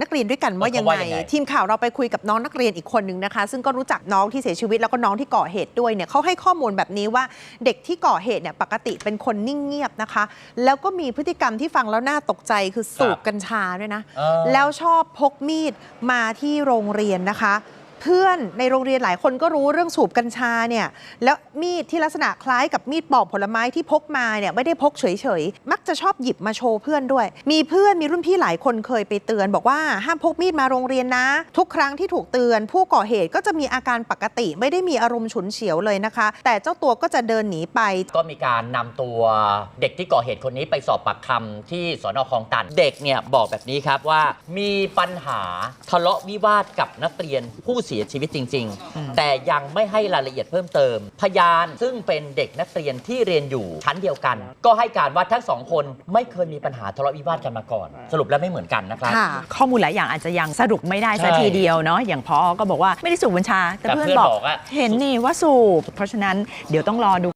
นักเรียนด้วยกันว่ายังเขาว่าไงยังไง ทีมข่าวเราไปคุยกับน้องนักเรียนอีกคนนึงนะคะ ซึ่งก็รู้จักน้องที่เสียชีวิตแล้วก็น้องที่ก่อเหตุด้วยเนี่ยเขาให้ข้อมูลแบบนี้ว่าเด็กที่ก่อเหตุเนี่ยปกติเป็นคนนิ่งเงียบนะคะ แล้วก็มีพฤติกรรมที่ฟังแล้วน่าตกใจคือสูบกัญชาด้วยนะเออแล้วชอบพกมีดมาที่โรงเรียนนะคะ เพื่อนในโรงเรียนหลายคนก็รู้เรื่องสูบกัญชาเนี่ยแล้วมีดที่ลักษณะคล้ายกับมีดปอกผลไม้ที่พกมาเนี่ยไม่ได้พกเฉยๆ มักจะชอบหยิบมาโชว์เพื่อนด้วย มีเพื่อนมีรุ่นพี่หลายคนเคยไปเตือน บอกว่าห้ามพกมีดมาโรงเรียนนะ ทุกครั้งที่ถูกเตือน ผู้ก่อเหตุก็จะมีอาการปกติไม่ได้มีอารมณ์ฉุนเฉียวเลยนะคะ แต่เจ้าตัวก็จะเดินหนีไป ก็มีการนำตัวเด็กที่ก่อเหตุคนนี้ไปสอบปากคำที่สอนอคลองตัน เด็กเนี่ยบอกแบบนี้ครับว่า มีปัญหาทะเลาะวิวาทกับนักเรียนผู้เสียชีวิตจริง ๆ แต่ยังไม่ให้รายละเอียดเพิ่มเติม พยานซึ่งเป็นเด็กนักเรียนที่เรียนอยู่ชั้นเดียวกัน ก็ให้การว่าทั้งสองคนไม่เคยมีปัญหาทะเลาะวิวาทกันมาก่อน สรุปแล้วไม่เหมือนกันนะครับ ค่ะ ข้อมูลหลายอย่างอาจจะยังสรุปไม่ได้ใช่สัทีเดียวเนาะอย่างพอก็บอกว่าไม่ได้สูบบัญชา แต่แต่เพื่อนเพื่อนบอกบอกว่าเห็นนี่ว่าสูบ เพราะฉะนั้นเดี๋ยวต้องรอดู